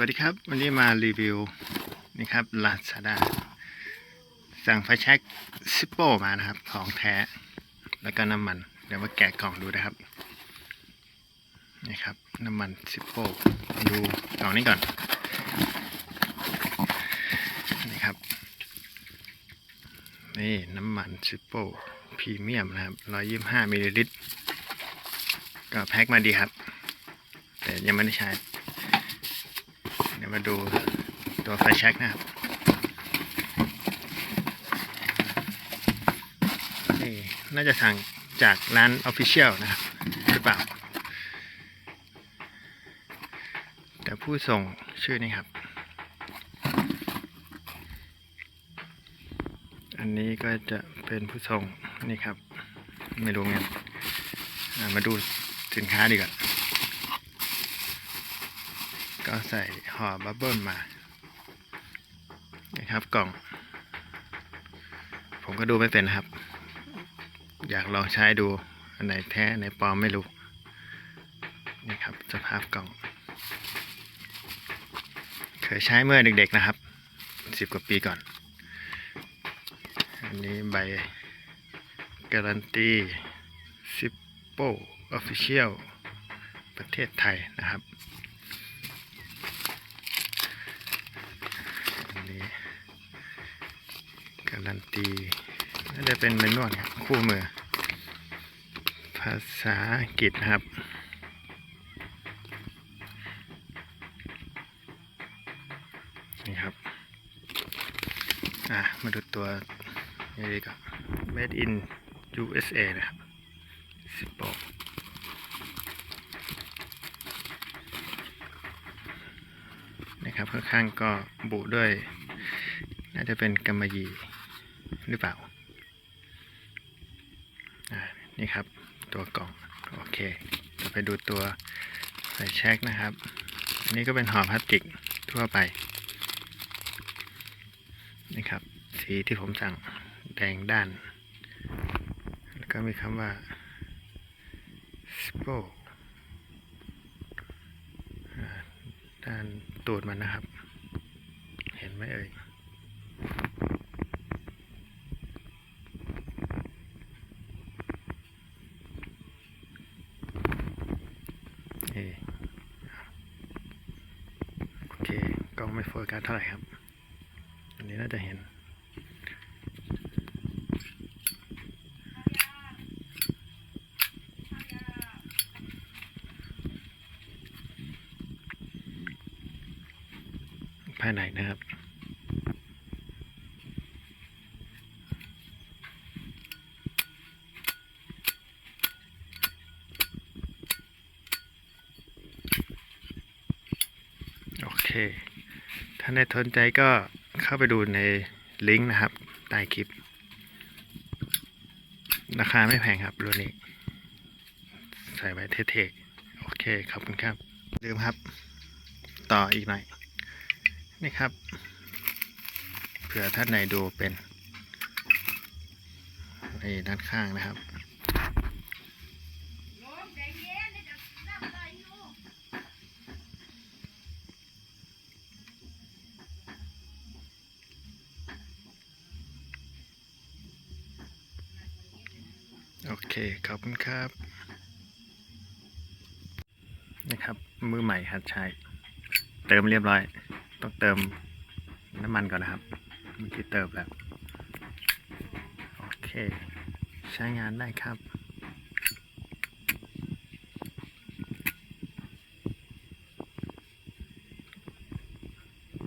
วัสดีครับ วันนี้มารีวิวนี่ครับลาซาด้าสั่งไฟแช็กซิปโปมานะครับ ของแท้ แล้วก็น้ำมัน เดี๋ยวมาแกะกล่องดูนะครับนี่ครับ น้ำมันซิปโปดูกล่องนี้ก่อนนี่ครับ นี่น้ำมันซิปโปพรีเมียมนะครับ125มิลลิลิตรก็แพ็คมาดีครับ แต่ยังไม่ได้ใช้ ยวมาดูตัวไฟแช็กนะครับนี่น่าจะสั่งจากร้าน Official นะครับหรือเปล่า แต่ผู้ส่งชื่อนี้ครับ อันนี้ก็จะเป็นผู้ส่งนี่ครับ ไม่รู้ไงอ่ามาดูสินค้าดีกว่า ก็ใส่ห่อบับเบิ้ลมา นะครับกล่อง ผมก็ดูไม่เป็นนะครับ อยากลองใช้ดู อันไหนแท้อันไหนปลอมไม่รู้นี่ครับสภาพกล่อง เคยใช้เมื่อเด็กๆนะครับสิบกว่าปีก่อน อันนี้ใบการันตีซิปโปออฟฟิเชียลประเทศไทยนะครับ อันนี้ การันตีน่าจะเป็นเมนวลครับคู่มือ ภาษาอังกฤษนครับนี่ครับ อะ มาดูตัวนี้ดีกว่า made in USA นะครับสิบโปนะครับข้างๆก็บุด้วย น่าจะเป็นกำมะหยี่ หรือเปล่าอ่านี่ครับตัวกล่องโอเคเราไปดูตัวไฟแช็กนะครับ อันนี้ก็เป็นห่อพลาสติกทั่วไปนี่ครับ สีที่ผมสั่งแดงด้าน แล้วก็มีคำว่า spo อ่าด้านตูดมันนะครับ เห็นไหมเอ่ย นี่โอเคกล้อง ไม่โฟกัสเท่าไหร่ครับ อันนี้น่าจะเห็น ภายในนะครับโอเค ถ้าในสนใจก็เข้าไปดูในลิงก์นะครับใต้คลิป ราคาไม่แพงครับรุ่นนี้ ใส่ไว้เท่ๆ โอเคขอบคุณครับ ลืมครับ ต่ออีกหน่อย นี่ครับ เผื่อท่านไหนดูเป็นในด้านข้างนะครับ โอเคขอบคุณครับนะครับ มือใหม่หัดใช้ เติมเรียบร้อย ต้องเติมน้ำมันก่อนนะครับเมื่อกี้เติมแล้ว โอเค ใช้งานได้ครับ